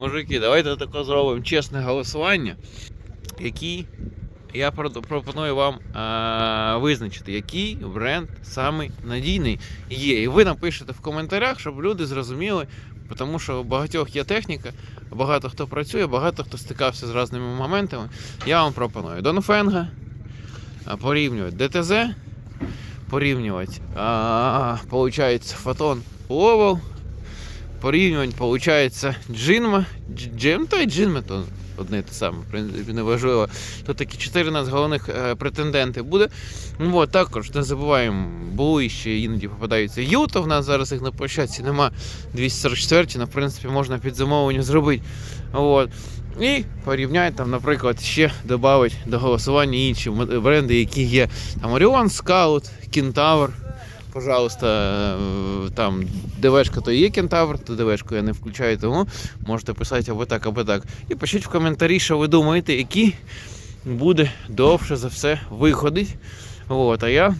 Мужики, давайте таке зробимо чесне голосування, які я пропоную вам е, визначити, який бренд самий надійний є. І ви напишете в коментарях, щоб люди зрозуміли, тому що у багатьох є техніка, багато хто працює, багато хто стикався з різними моментами. Я вам пропоную Донфенга е, порівнювати ДТЗ, порівнювати, а, получається, Фотон Ловел, порівнювань, получається, Джинма, Джим та й Джинма, то одне те саме, в принципі, не важливо. Тут такі 14 головних е, претенденти буде. Ну, от, також не забуваємо, були ще іноді попадаються Юто. В нас зараз їх на площадці нема 244, на в принципі, можна під замовлення зробити. От. І порівняти там, наприклад, ще додати до голосування інші бренди, які є. Там Orion, Scout, Kentaur. Пожалуйста, е, там ДВшка то є кентавр, то ДВшку я не включаю, тому можете писати або так, або так. І пишіть в коментарі, що ви думаєте, які буде довше за все виходить. От, а я,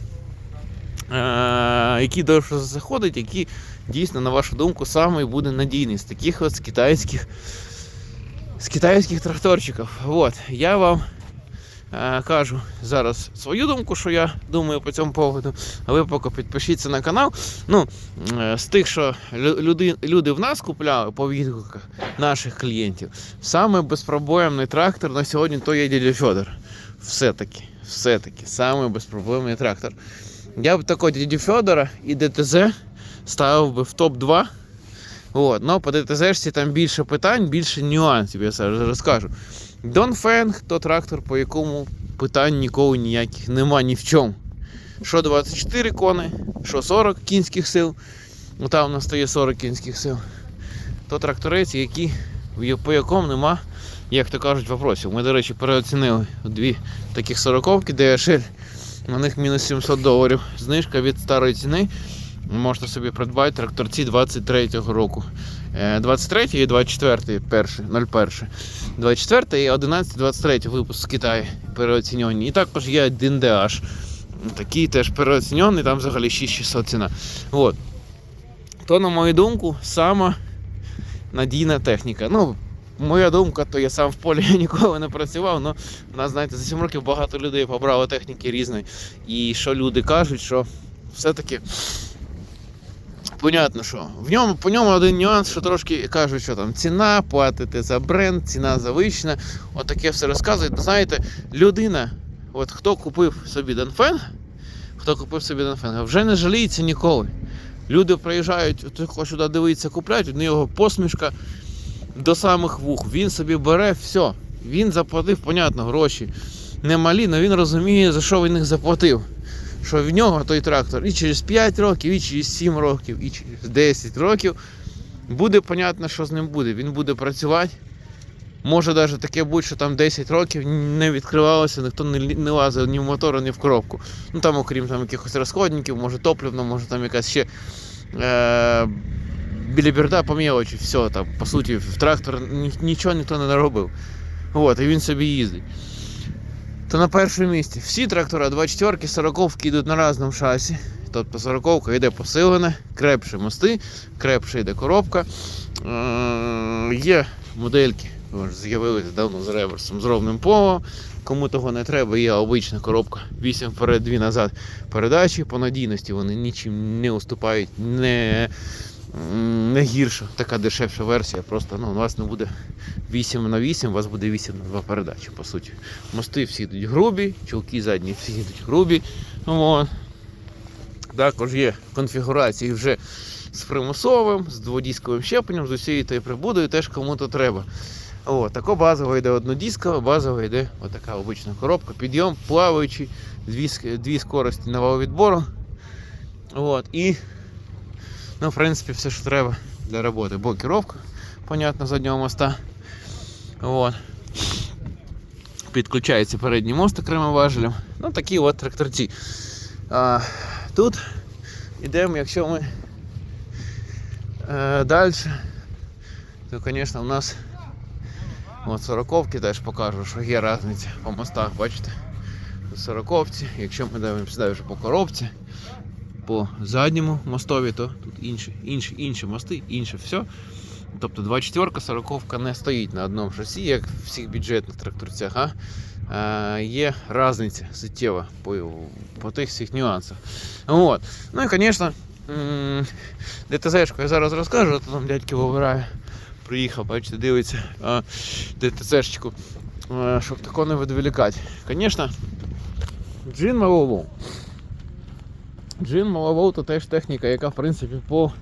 е, які довше за все ходить, які дійсно, на вашу думку, самий буде надійний з таких от з китайських, з китайських тракторчиків. От, я вам кажу зараз свою думку, що я думаю по цьому поводу. А ви поки підпишіться на канал. Ну, е, з тих, що люди, люди в нас купляли по відгуках наших клієнтів, саме безпробоємний трактор на сьогодні то є дядя Федор. Все-таки, все-таки, саме безпроблемний трактор. Я б такого дядю Федора і ДТЗ ставив би в топ-2. От, но по ДТЗ там більше питань, більше нюансів, я зараз розкажу. Донфенг то трактор, по якому питань ніколи ніяких нема ні в чому. Що 24 кони, що 40 кінських сил, ну там у нас стає 40 кінських сил. То тракторець, які, по якому нема, як то кажуть, вопросів. Ми, до речі, переоцінили дві таких сороковки DHL. На них мінус 700 доларів. Знижка від старої ціни. Можете собі придбати тракторці 23-го року. Е, 23 і 24 перший, 01. 24 і 11 23 випуск Китаю переоцінені. І також є 1DH. Такий теж переоцінений, там взагалі 6600 ціна. От. То, на мою думку, сама надійна техніка. Ну, моя думка, то я сам в полі ніколи не працював, але у нас, знаєте, за 7 років багато людей побрало техніки різної. І що люди кажуть, що все-таки. Понятно, що в ньому по ньому один нюанс, що трошки кажуть, що там ціна, платите за бренд, ціна завищена. Отаке все розказують. Знаєте, людина, от хто купив собі Донфенг, хто купив собі Донфенга, вже не жаліється ніколи. Люди приїжджають, от сюди дивитися, купляють, у нього посмішка до самих вух. Він собі бере все. Він заплатив, понятно, гроші немалі, але він розуміє, за що він їх заплатив. Що в нього той трактор і через 5 років, і через 7 років, і через 10 років буде понятно, що з ним буде. Він буде працювати. Може навіть таке бути, що там 10 років не відкривалося, ніхто не, лазив ні в мотор, ні в коробку. Ну там, окрім там якихось розходників, може топливно, може там якась ще е- біля бірда по мелочі, все там, по суті, в трактор ні- нічого ніхто не наробив. От, і він собі їздить. То на першому місці всі трактора 24 40 йдуть на різному шасі. Тобто 40 йде посилена, крепші мости, крепша йде коробка. Е, є модельки, з'явилися давно з реверсом, з ровним полом. Кому того не треба, є обична коробка 8 вперед, 2 назад передачі. По надійності вони нічим не уступають, не, не гірша. Така дешевша версія. Просто ну, у вас не буде 8 на 8, у вас буде 8 на 2 передачі, по суті. Мости всі йдуть грубі, чулки задні всі йдуть грубі. Ну, от. Також є конфігурації вже з примусовим, з дводісковим щепленням, з усією тією прибудою, теж кому-то треба. О, тако базово йде однодіскова, базово йде отака обична коробка, підйом, плаваючий, дві, дві скорості нового відбору. От, і, ну, в принципі, все, що треба для роботи. Блокіровка, понятно, заднього моста. От. Підключається передній мост окремим важелем. Ну, такі от тракторці. А, тут йдемо, якщо ми е, далі, то, звісно, у нас от сороковки теж покажу, що є різниця по мостах, бачите? Сороковці, якщо ми дивимося далі вже по коробці, по задньому мостові, то тут інші, інші, інші мости, інше все. Тобто 24 40 не стоїть на одному шасі, як в всіх бюджетних тракторцях, а е, є різниця суттєва по, по тих всіх нюансах. От. Ну і, звісно, ДТЗ-шку я зараз розкажу, то там дядьки вибирає. Приїхав, бачите, дивиться а, ДТЗ-шечку, щоб такого не відволікати. Звісно, джин Маловоу. Джин Маловоу то теж техніка, яка в принципі по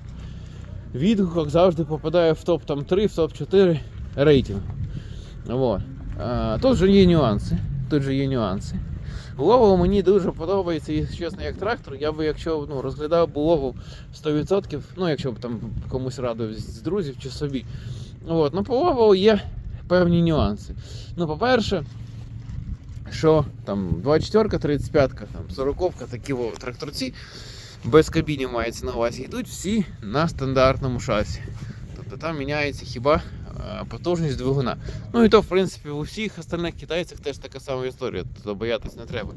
відгуках завжди попадає в топ там 3, в топ 4 рейтинг. Вот. А, тут же є нюанси. Тут же є нюанси. Лову мені дуже подобається, і чесно, як трактор. Я би, якщо ну, розглядав би лову 100%, ну якщо б там комусь радив з друзів чи собі. От. Ну, по лову є певні нюанси. Ну, по-перше, що там 24, 35, там 40-ка, такі тракторці без кабіни мається на увазі, йдуть всі на стандартному шасі. Тобто там міняється хіба е, потужність двигуна. Ну і то, в принципі, у всіх остальних китайцях теж така сама історія, то боятись не треба.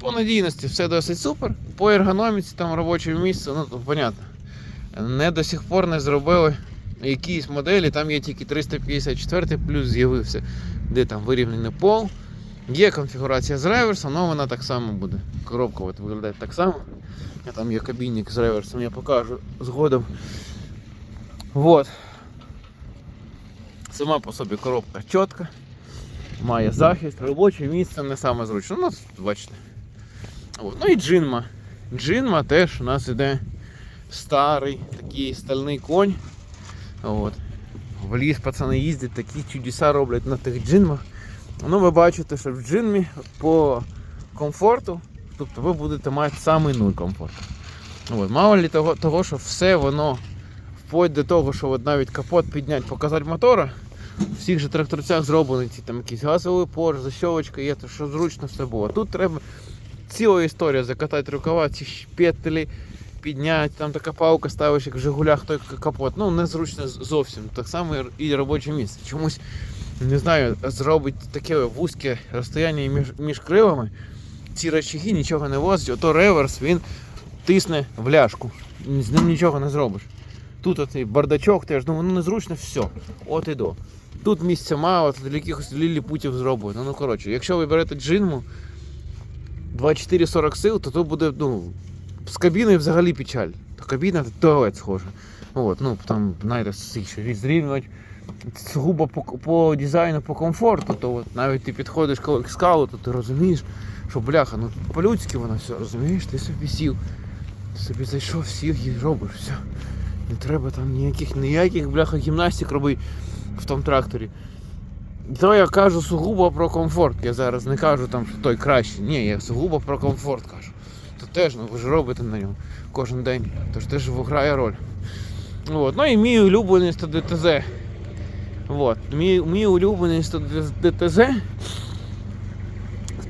По надійності все досить супер. По ергономіці, там робоче місце, ну то понятно. Не до сих пор не зробили якісь моделі, там є тільки 354 плюс з'явився, де там вирівняний пол. Є конфігурація з реверсом, але вона так само буде. Коробка от виглядає так само. А Там є кабінник з реверсом, я покажу згодом. Вот. Сама по собі коробка чітка, має захист, робоче місце не саме зручне. Ну, бачите. От. Ну і джинма. Джинма теж у нас іде старий такий стальний конь. От. В ліс пацани їздять, такі чудеса роблять на тих джинмах. Ну, ви бачите, що в джинмі по комфорту, тобто ви будете мати самий нуль комфорту. От. Мало ли того, того, що все воно вплоть до того, що от навіть капот підняти, показати мотора. В всіх же тракторцях зроблені ці там якісь газовий порш, защовочка є, то що зручно все було. Тут треба ціла історія закатати рукава, ці шпетелі підняти, там така палка ставиш, як в Жигулях той капот. Ну, незручно зовсім. Так само і робоче місце. Чомусь, не знаю, зробить таке вузьке розстояння між, між кривами. Ці речаги нічого не возять, ото реверс він тисне в ляшку. З ним нічого не зробиш. Тут оцей бардачок теж, ну воно незручно, все. От і до. Тут місця мало, тут для якихось ліліпутів зроблено. Ну коротше, якщо ви берете джинму 24-40 сил, то то буде, ну, з кабіною взагалі печаль. То кабіна це туалет схоже. От, ну там, знаєте, що зрівнювати сугубо по, по дизайну, по комфорту, то от навіть ти підходиш к скалу, то ти розумієш, що бляха, ну по-людськи воно все, розумієш, ти собі сів. Ти собі зайшов, сів і робиш все. Не треба там ніяких ніяких бляха гімнастик робити в тому тракторі. То я кажу сугубо про комфорт. Я зараз не кажу там, що той кращий. Ні, я сугубо про комфорт кажу. То теж, ну ви ж робите на ньому кожен день. Тож теж грає роль. От. Ну і мій улюблений 100 ДТЗ. От. Мій, мій улюблений ДТЗ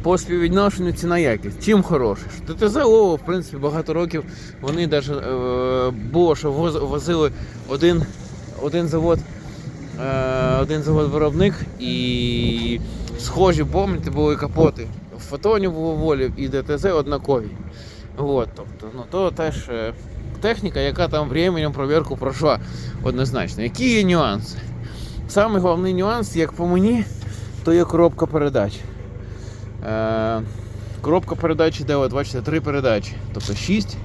по співвідношенню ціна якість. Чим хороший? ДТЗ Лово, в принципі, багато років вони навіть е, було, що возили один, один завод. Е, один завод виробник і схожі, помните, були капоти. В фотоні було волі і ДТЗ однакові. От, тобто, ну, то теж е, техніка, яка там временем провірку пройшла однозначно. Які є нюанси? Самий головний нюанс, як по мені, то є коробка передач. Е, коробка передач іде, от бачите, три передачі. Тобто 6,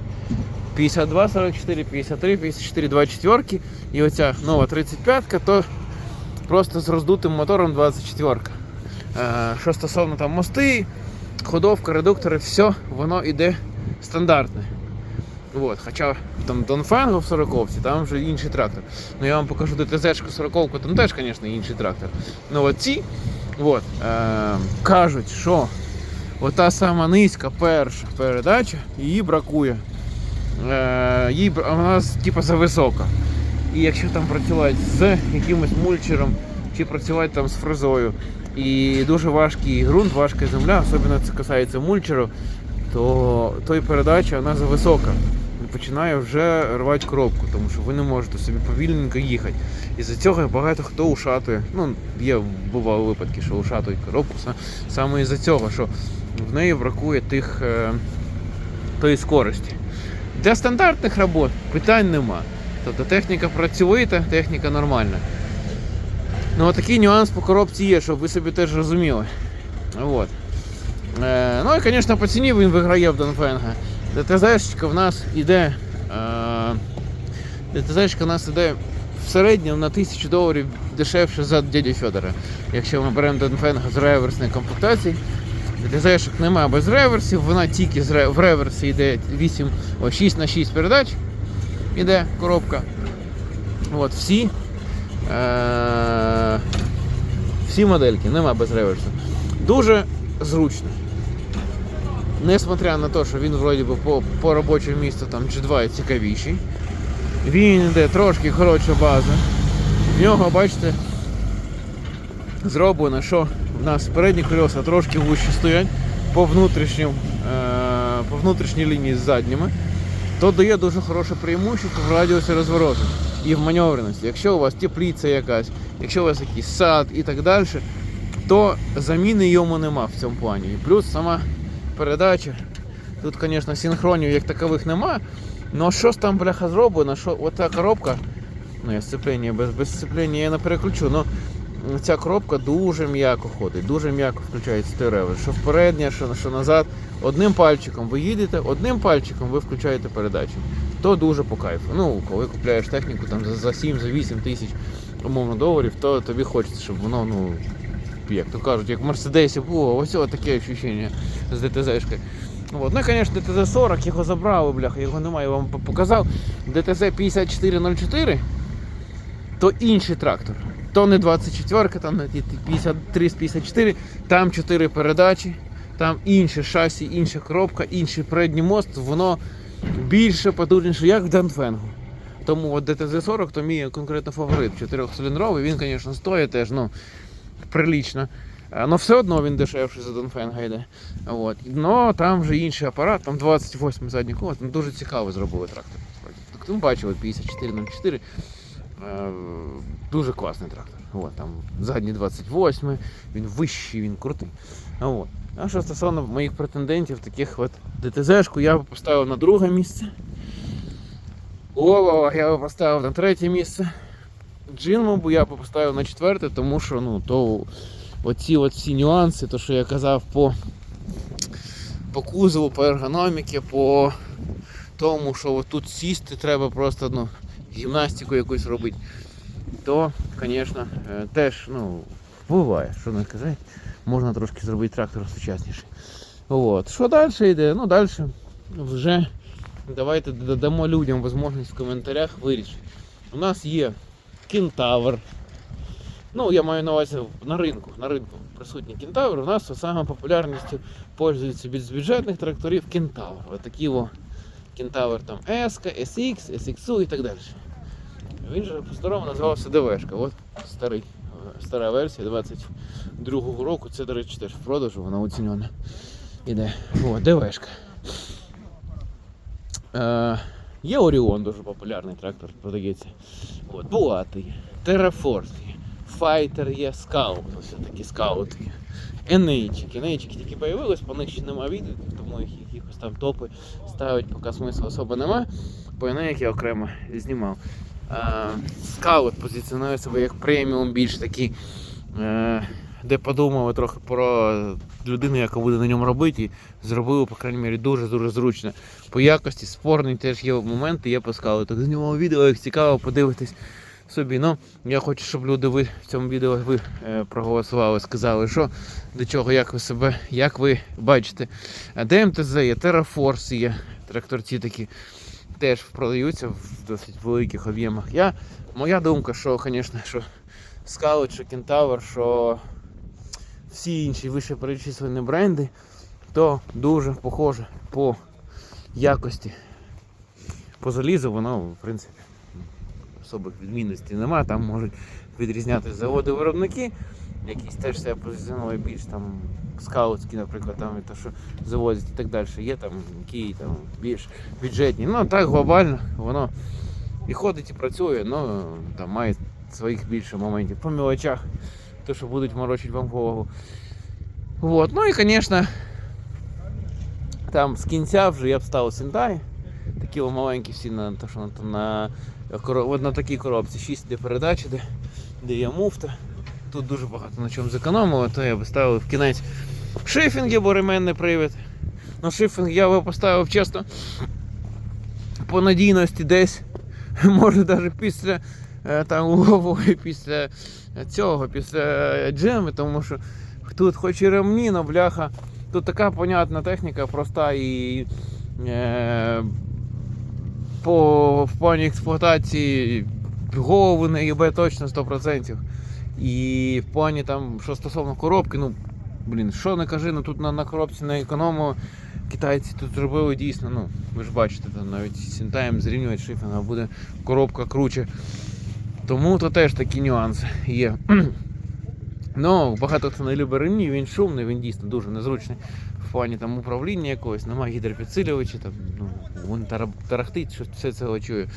52, 44, 53, 54, 24 і оця нова 35 то просто з роздутим мотором 24. Е, що стосовно там мости, ходовка, редуктори, все, воно йде стандартне. От, хоча там Донфенго в 40 там вже інший трактор. Ну я вам покажу ДТЗ-шку 40 там теж, звісно, інший трактор. Ну от от, е, кажуть, що ота сама низька перша передача, її бракує. Е, бра- вона типу зависока. І якщо там працювати з якимось мульчером чи працювати там з фрезою, і дуже важкий ґрунт, важка земля, особливо це касається мульчерів, то той передача вона зависока. Починає вже рвати коробку, тому що ви не можете собі повільненько їхати. І за цього багато хто ушатує. Ну, є бували випадки, що ушатують коробку саме із-за цього, що в неї бракує тих, е, тої скорості. Для стандартних робот питань нема. Тобто техніка працьовита, техніка нормальна. Ну, такий нюанс по коробці є, щоб ви собі теж розуміли. От. Е, ну і, звісно, по ціні він виграє в Донфенга. ДТЗшечка в нас іде. Е, ДТЗшка в нас іде в середньому на 1000 доларів дешевше за дядю Федора. Якщо ми беремо Донфенга з реверсної комплектації, ДТЗшок немає без реверсів, вона тільки в реверсі йде 8, о, 6 на 6 передач. Іде коробка. От, всі. Е- всі модельки, нема без реверсу. Дуже зручно. Несмотря на те, що він вроді би по, по робочому місту там G2 цікавіший. Він йде трошки коротша база. В нього, бачите, зроблено, що в нас передні колеса трошки вище стоять по, внутрішнім, е, по внутрішній лінії з задніми, то дає дуже хороше преимущество в радіусі розвороту і в маневреності. Якщо у вас тепліця якась, якщо у вас якийсь сад і так далі, то заміни йому нема в цьому плані. І плюс сама передача. Тут, звісно, синхронів як такових нема. Ну щось там, бляха, зроблено, що оця коробка, ну я сцеплення, без, без сцеплення я не переключу, але ця коробка дуже м'яко ходить, дуже м'яко включається реверс. Що впередня, що, що назад. Одним пальчиком ви їдете, одним пальчиком ви включаєте передачу. То дуже по кайфу. Ну, коли купляєш техніку там за, за 7 за 8 тисяч умовно доларів, то тобі хочеться, щоб воно, ну, як то кажуть, як в Мерседесі було, ось таке відчуття з ДТЗ-шкою. От. Ну і, звісно, ДТЗ-40, його забрали, бляха, його немає, я вам показав. ДТЗ 5404 то інший трактор. То не 24, там не ті 53 з 54, там 4 передачі, там інше шасі, інша коробка, інший передній мост, воно більше потужніше, як в Данфенгу. Тому от ДТЗ-40 то мій конкретно фаворит. Чотирьохциліндровий, він, звісно, стоїть теж, ну, прилично. Але все одно він дешевший за Донфенга йде. От. Но там вже інший апарат, там 28 задній колес, ну, дуже цікаво зробили трактор. Так, ну, бачили 5404. Е, Дуже класний трактор. От, там задній 28, він вищий, він крутий. От. А що стосовно моїх претендентів, таких от ДТЗ-шку я б поставив на друге місце. Лоло я б поставив на третє місце. Джинмобу я б поставив на четверте, тому що ну, то оці всі нюанси, то що я казав по, по кузову, по ергономіки, по тому, що тут сісти треба просто ну, гімнастику якусь робити, то, звісно, е, теж ну, буває, що не казати, можна трошки зробити трактор сучасніший. От. Що далі йде? Ну далі вже давайте додамо людям можливість в коментарях вирішити. У нас є кентавр. Ну, я маю на увазі на ринку. На ринку присутній кентавр. У нас саме популярністю пользується від бюджетних тракторів кентавр. Отакі о кентавр там S, SX, SX і так далі. Він же по-старому називався ДВшка. От старий, стара версія 22-го року. Це, до речі, теж в продажу, вона оцінена. Іде. О, ДВшка. Е, є Оріон, дуже популярний трактор, продається. От, Буати є, Файтер є, Скаут, ось такі скаути є. Енейчики. Енейчики тільки появились, по них ще нема відео, тому їх якихось там топи ставить, поки смислу особо нема. По Енейк я окремо знімав. Е, Скаут позиціонує себе як преміум більш такий. Де подумали трохи про людину, яка буде на ньому робити, і зробили, по крайній мірі, дуже-дуже зручно. По якості спорний теж є моменти, я пускав. Так знімав відео, як цікаво, подивитись собі. Ну, я хочу, щоб люди ви в цьому відео ви е, проголосували, сказали, що до чого, як ви себе, як ви бачите. ДМТЗ є, Terraforce є, тракторці такі теж продаються в досить великих об'ємах. Я, моя думка, що, звісно, що Scout, що Kentaur, що всі інші вище перечислені бренди, то дуже похоже по якості. По залізу воно, в принципі, особих відмінностей немає. Там можуть відрізняти заводи виробники, якісь теж себе позиціонує більш там скаутські, наприклад, там і те, що завозять і так далі. Є там які там більш бюджетні. Ну так глобально воно і ходить, і працює, але там має своїх більше моментів по мелочах, то що будуть морочити вам голову. Вот. Ну і, звісно, там з кінця вже я б ставив Сендай. Такі маленькі всі на, то, що на, на от на такій коробці 6 де передачі, де, де є муфта. Тут дуже багато на чому зекономили, то я би ставив в кінець шифінги, бо ременний привід. Ну, шифінг я би поставив чесно по надійності десь, може навіть після там угової, після цього, після джеми, тому що тут хоч і ремні, но бляха, тут така понятна техніка, проста і е, по в плані експлуатації голову не їбе точно 100%. І в плані там, що стосовно коробки, ну, блін, що не кажи, ну тут на, на коробці на економу китайці тут зробили дійсно, ну, ви ж бачите, там навіть Сінтаєм зрівнюють шифінг, а буде коробка круче. Тому то теж такі нюанси є. Ну, багато хто не любить ремні, він шумний, він дійсно дуже незручний в плані там управління якогось, немає гідропідсилювача, там, ну, він тарахтить, що все це чую.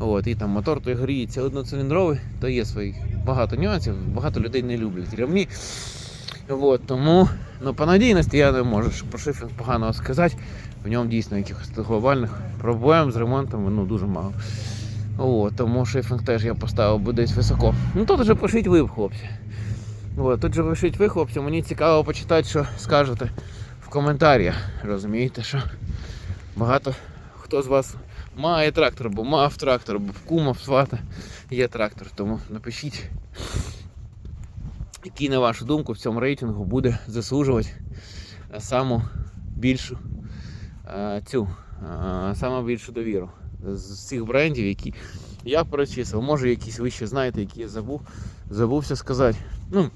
От, і там мотор той гріється одноциліндровий, то є свої багато нюансів, багато людей не люблять ремні. От, тому ну, по надійності я не можу про шифінг поганого сказати. В ньому дійсно якихось глобальних проблем з ремонтом ну, дуже мало. От, тому шифінг теж я поставив би десь високо. Ну тут вже пишіть ви, хлопці. От, тут же пишіть ви, хлопці, мені цікаво почитати, що скажете в коментарях. Розумієте, що багато хто з вас має трактор, бо мав трактор, бо в кума, в свата є трактор. Тому напишіть, який, на вашу думку, в цьому рейтингу буде заслужувати саму більшу цю саму більшу довіру з цих брендів, які я перечислив. Може, якісь ви ще знаєте, які я забув, забувся сказати. Ну,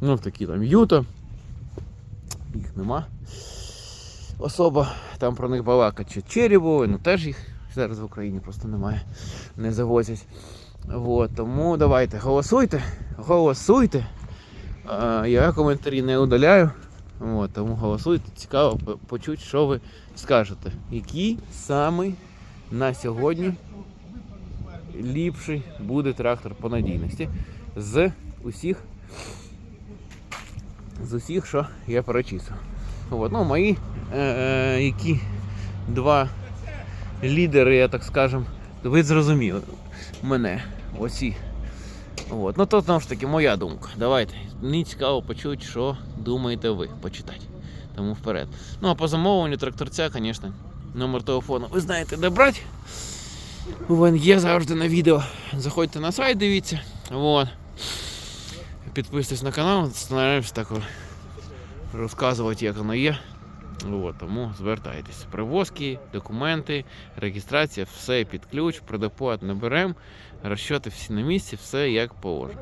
ну такі там Юто. Їх нема. Особа там про них балакать. Чи Черебови, ну теж їх зараз в Україні просто немає, не завозять. Вот, тому давайте голосуйте, голосуйте. Я коментарі не удаляю. От, тому голосуйте, цікаво почути, що ви скажете. Який самий на сьогодні ліпший буде трактор по надійності з усіх, з усіх, що я перечислив. Ну, мої е, е, які два лідери, я так скажем, ви зрозуміли мене. Оці. От. Ну то знову ж таки моя думка. Давайте. Мені цікаво почути, що думаєте ви. Почитати. Тому вперед. Ну а по замовленню тракторця, звісно, номер телефону ви знаєте, де брати. Він є завжди на відео. Заходьте на сайт, дивіться. Вот. Підписуйтесь на канал, стараємось так розказувати, як воно є. От, тому звертайтесь. Привозки, документи, реєстрація, все під ключ, предоплат не беремо, розчоти всі на місці, все як положено.